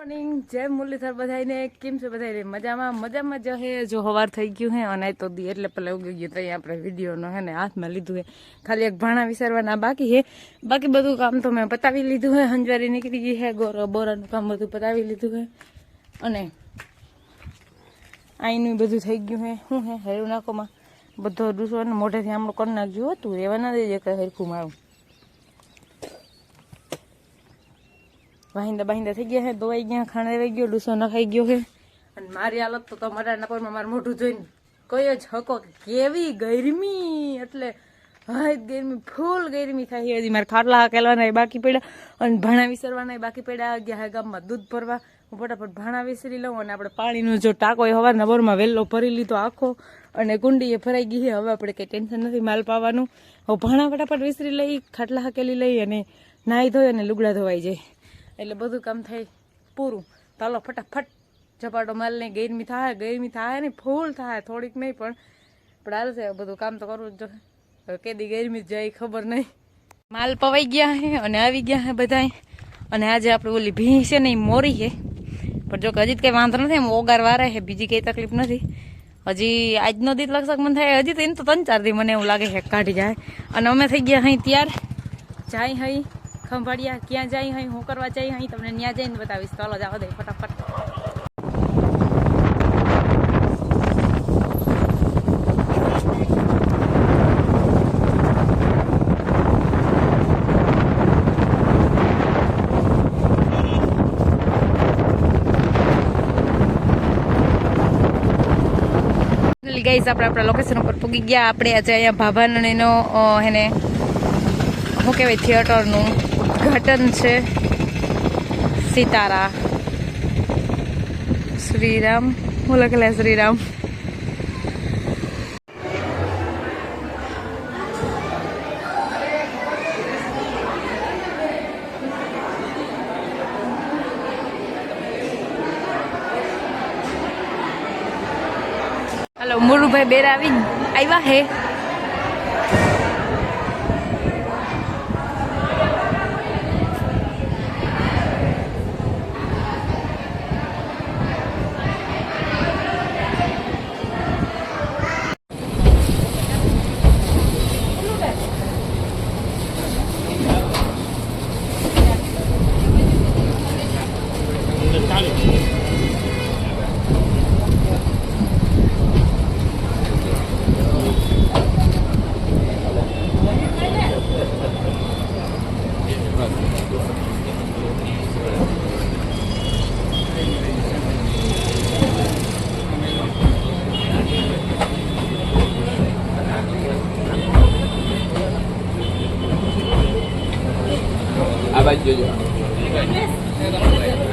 Morning જય મુરલીધર બધાને કેમ છે બધાને મજામાં? મજામાં જ હે. જો હવાર થઈ ગયું હે અને તો દી એટલે પેલા ઉગી ગયું તો આપણે વિડીયોનો હે ને હાથમાં લીધું હે. ખાલી એક ભાણા વિસારવાના બાકી હે. બાકી બધું કામ તો મેં પતાવી લીધું હે. હંજવારી નીકળી ગઈ હે. ગોરો, બોરાનું કામ બધું પતાવી લીધું હે. અને આઈનું બધું થઈ ગયું હે. શું હે? હેરું નાખોમાં. બધો ડૂસો મોઢેથી આમનું કરી નાખજો હતું. રહેવા ના દેજે કે હરખું મારું. વાહિંદા બાહિંદા થઈ ગયા છે દોવાઈ ગયા, ખાણે રહી ગયો, ડૂસો નખાઈ ગયો છે અને મારી હાલત તો તમારા પરમાં મારું મોઢું જોઈને કયો જ હકો કેવી ગરમી, એટલે હાય ગરમી, ફૂલ ગરમી થાય હજી મારે ખાટલા હાકેલવાના બાકી પડ્યા અને ભાણા વિસરવાના બાકી પડ્યા. ગયા હા ગામમાં દૂધ ભરવા. હું ફટાફટ ભાણા વિસરી લઉં અને આપણે પાણીનો જો ટાંકો એ હવારના બોરમાં વહેલો ભરી લીધો આખો અને કુંડી એ ભરાઈ ગઈ હવે આપણે કંઈ ટેન્શન નથી માલ પાવાનું. હવે ભાણા ફટાફટ વિસરી લઈ, ખાટલા હાકેલી લઈ અને નાહી ધોઈ અને લુગડા ધોવાઈ જાય. એટલે બધું કામ થઈ પૂરું. તાલો ફટાફટ ઝપાટો માલને ગરમી થાય ગરમી થાય ને ફૂલ થાય, થોડીક નહીં પણ. પણ હાલ છે, બધું કામ તો કરવું જ જોઈએ કેદી ગરમી જાય ખબર નહીં. માલ પવાઈ ગયા છે અને આવી ગયા છે બધા અને આજે આપણે ઓલી ભીં છે ને મોરી છે. પણ જો હજી કંઈ વાંધો નથી, એમ ઓગાર વારે છે, બીજી કંઈ તકલીફ નથી. હજી આજનો દીત લગસક મને થાય, હજી તો એને તો ત્રણ ચાર દી મને એવું લાગે છે, કાઢી જાય. અને અમે થઈ ગયા અહીં ત્યાર. જાય હઈ. ખંભાળિયા, ક્યાં જાય હઈ, હું કરવા જાય હઈ, તમને ત્યાં જઈને બતાવીશ. ચાલો જાઓ દે ફટાફટ. ગાઈસ આપણે આપણા લોકેશન ઉપર પૂગી ગયા. આપણે આજે અહીંયા ભાભાનો એનો એને શું કહેવાય થિયેટરનું ઉદ્ઘાટન છે સિતારા શ્રીરામ હું લખેલા શ્રીરામ હલો મુરુભાઈ બેરા આવી આવ્યા હે?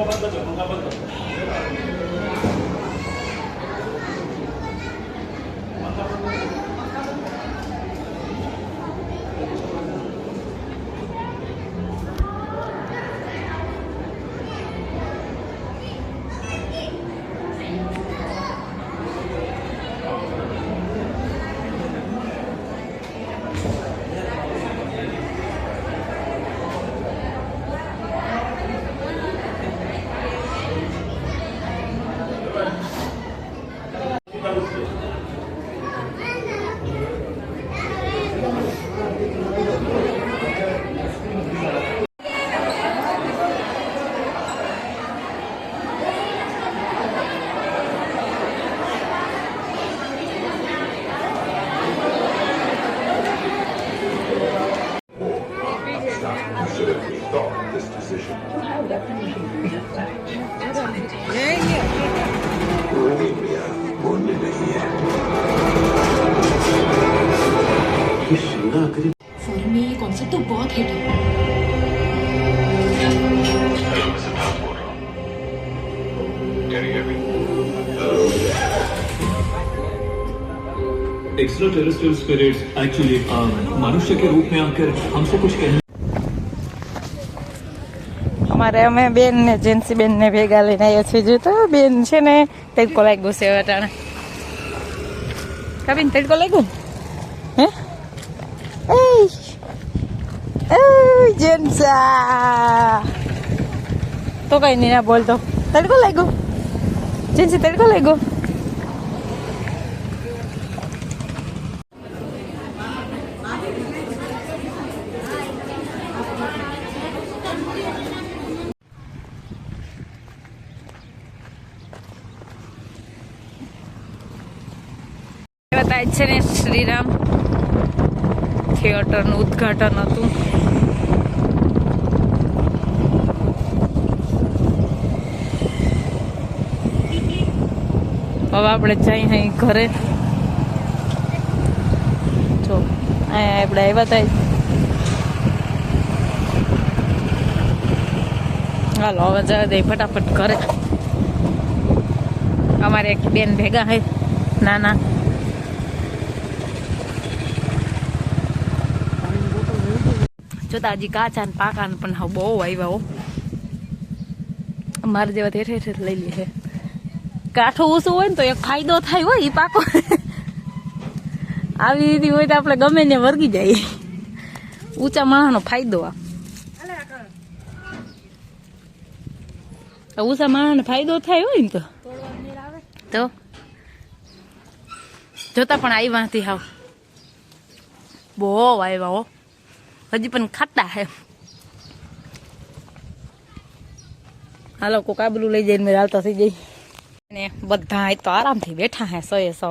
我们这就分开分。ये कॉन्सेप्ट तो बहुत हिट है हेलो मैं सिद्धार्थ बोल रहा हूँ can you hear me extra terrestrial spirits actually मनुष्य के रूप में आकर हमसे कुछ कहने અમારે અમે બેન ને જેન્સી બેન ને ભેગા લઈને આવ્યા છીએ જો તો બેન છે ને તડકો લાગ્યો છે અટાણે કાબીન તડકો લાગ્યો એ એ જેન્સા તો કઈ નહીં ના બોલતો તડકો લાગ્યો જેન્સી તડકો લાગ્યો બતાય છે ને શ્રીરામ થિયેટરનું ઉદ્ઘાટન હતું. હવે આપણે જઈ અહીં ઘરે. જો, અહીંયા આપણે આવ્યા હતા હાલો, હવે જવા દે ફટાફટ ઘરે. અમારે એક બેન ભેગા હે નાના. જોતા હજી કાચા ને પાકા પણ હા બહુ આવ્યા હો. મારે જેવા ઠેઠ ઠેઠ લઈ લે છે. કાઠું ઊંચું હોય ને તો એક ફાયદો થાય હોય એ પાકો. આવી રીતે હોય તો આપણે ગમે ને વર્ગી જાય. ઊંચા માણસનો ફાયદો આ. ઊંચા માણસને ફાયદો થાય હોય ને તો. તો? જોતા પણ આવ્યા નથી હાવ. બહુ આવ્યા હો. હજી પણ ખાતા હે હાલો કોક આબલું લઈ જઈને મેં હાલતા થઈ જઈ ને બધા અહીં તો આરામથી બેઠા હે સો એ સો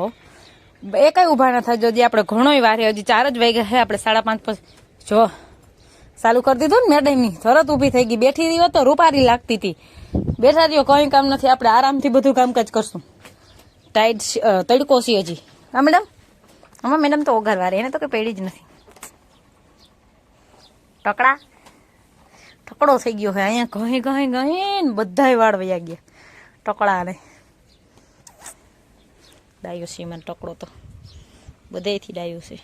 એ કઈ ઊભા ના થાય જો આપણે ઘણો વાર હજી ચાર જ વાગ્યા હે આપણે સાડા પાંચ પછી જો ચાલુ કરી દીધું ને મેડમની તરત ઊભી થઈ ગઈ બેઠી રહી તો રૂપારી લાગતી હતી બેઠા રહ્યો કઈ કામ નથી આપણે આરામથી બધું કામકાજ કરશું ટાઈટ તડકો છે હજી હા મેડમ આમાં મેડમ તો ઓઘરવારે એને તો કઈ પેડી જ નથી ટકડા ટકડો થઈ ગયો હે અહીંયા ઘણી ઘણી ઘણી ને બધાય વાળ વયા ગયા ટકડા ને ડાયો છે ટકડો તો. બધેથી ડાયો છે.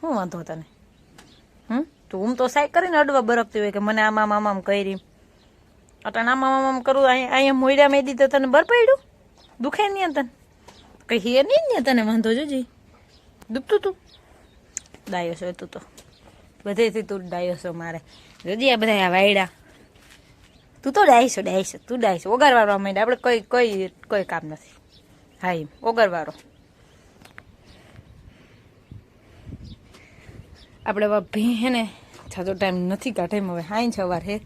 શું વાંધો તને? હમ? તું હું તો સાઈ કરીને અડવા બરકતી હોય કે મને આમાં, આમ આમ આમ કરી. અટાણ આમ આમ આમ કરું અહીંયા મોયડા મેં દીધા તને બર પડ્યું? દુખે નહીં તને? કહીએ નહીં ને તને, વાંધો જોજી. દુખતું તું. ડાયો છે તું તો. બધેથી તું ડાયો છો મારે. જોજી આ બધા વાયડા. તું તો ડાયશો ડાયશો તું ડાયશો ઓગારવાળો અમે આપણે કોઈ કોઈ કોઈ કામ નથી. હા એમ, ઓગારવાળો. આપણે ભી હે ને જાજો ટાઈમ નથી કાઢે હવે હાઈ સવાર હે.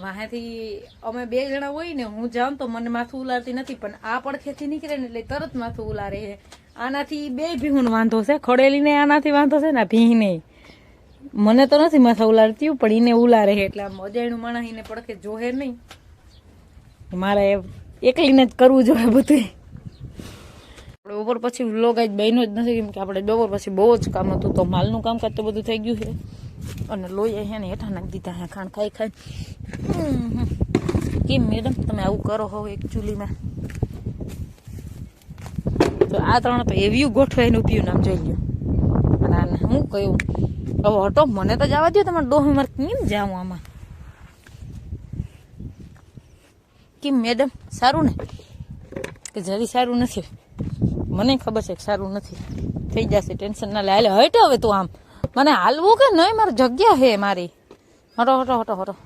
વાહેથી અમે બે જણા હોય ને, હું જાઉં તો મને માથું ઉલારતી નથી, પણ આ પડખેથી નીકળે ને એટલે તરત માથું ઉલારે છે આનાથી બે ભીહું વાંધો છે, ખડેલીને આનાથી વાંધો છે ને ભીહને. મને તો નથી માથા ઉલારતી પણ એને ઉલારે એટલે આમ અજાણ્યું માણસ એને પડખે જોહે નહીં. મારે એકલીને જ કરવું જોઈએ બધું આપણે બપોર પછી વ્લોગ આજ બહેનો જ નથી, કેમ કે આપણે બપોર પછી બહુ જ કામ હતું. તો માલનું કામકાજ તો બધું થઈ ગયું છે. અને લોહી હે ને હેઠા નાખી દીધા હે ખાણ ખાઈ ખાઈ. કેમ મેડમ, તમે આવું કરો હો એકચ્યુઅલીમાં તો આ ત્રણ તો એવી ગોઠવાઈને ઉભ્યું નામ જોઈ લ્યો. અને આને હું કહ્યું હવે હટો મને તો જવા દો તમારે દોહ માર્ક કેમ જાઉં આમાં? કેમ મેડમ સારું ને? કે જરી સારું નથી? મને ખબર છે કે સારું નથી. થઈ જશે ટેન્શન ના લે. હાલે, હટ હવે તું આમ. મને હાલવું કે નહીં? મારી જગ્યા છે મારી. હટો હટો હટો હટો.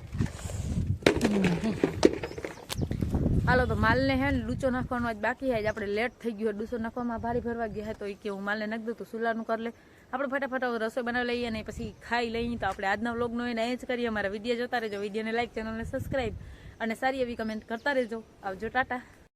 હાલો તો માલને હે ને લૂચો નાખવાનો આજ બાકી હે આપણે લેટ થઈ ગયું ડૂસો નાખવામાં ભારી ભરવા ગયા હે તો એ કે હું માલને નાખી દઉં તો સુલાનું કરી લે. આપણે ફટાફટ રસોઈ બનાવી લઈએ અને પછી ખાઈ લઈએ તો આપણે આજના વ્લોગનો એને એ જ કરીએ. અમારા વીડિયો જોતા રહેજો. વિડીયોને લાઈક ચેનલને સબસ્ક્રાઈબ અને સારી એવી કમેન્ટ કરતા રહેજો. આવજો, ટાટા.